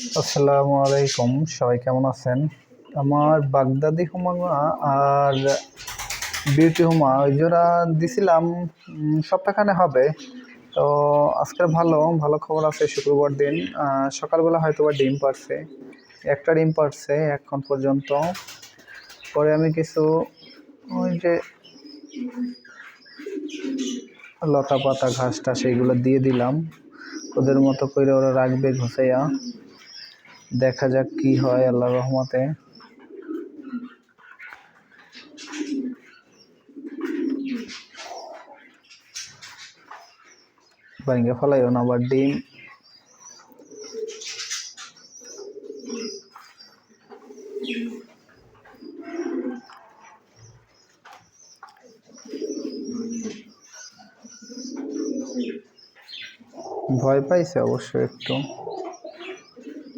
আসসালামু আলাইকুম, সবাই কেমন আছেন? আমার বাগদাদি হুমা আর বিউটি হুমা, ওই জোড়া দিছিলাম সপ্তাহখানে হবে। তো আজকের ভালো ভালো খবর আছে শুক্রবার দিন। সকালবেলা হয়তো বা ডিম পারছে, একটা ডিম পারছে এখন পর্যন্ত। পরে আমি কিছু ওই যে লতা পাতা ঘাসটা, সেইগুলো দিয়ে দিলাম। ওদের মতো করে ওরা রাখবে, ঘুষাইয়া। দেখা যাক কি হয় আল্লাহ রহমতে। ভাঙ্গে ফেলাইও না আবার ডিম। ভয় পাইছে অবশ্য একটু।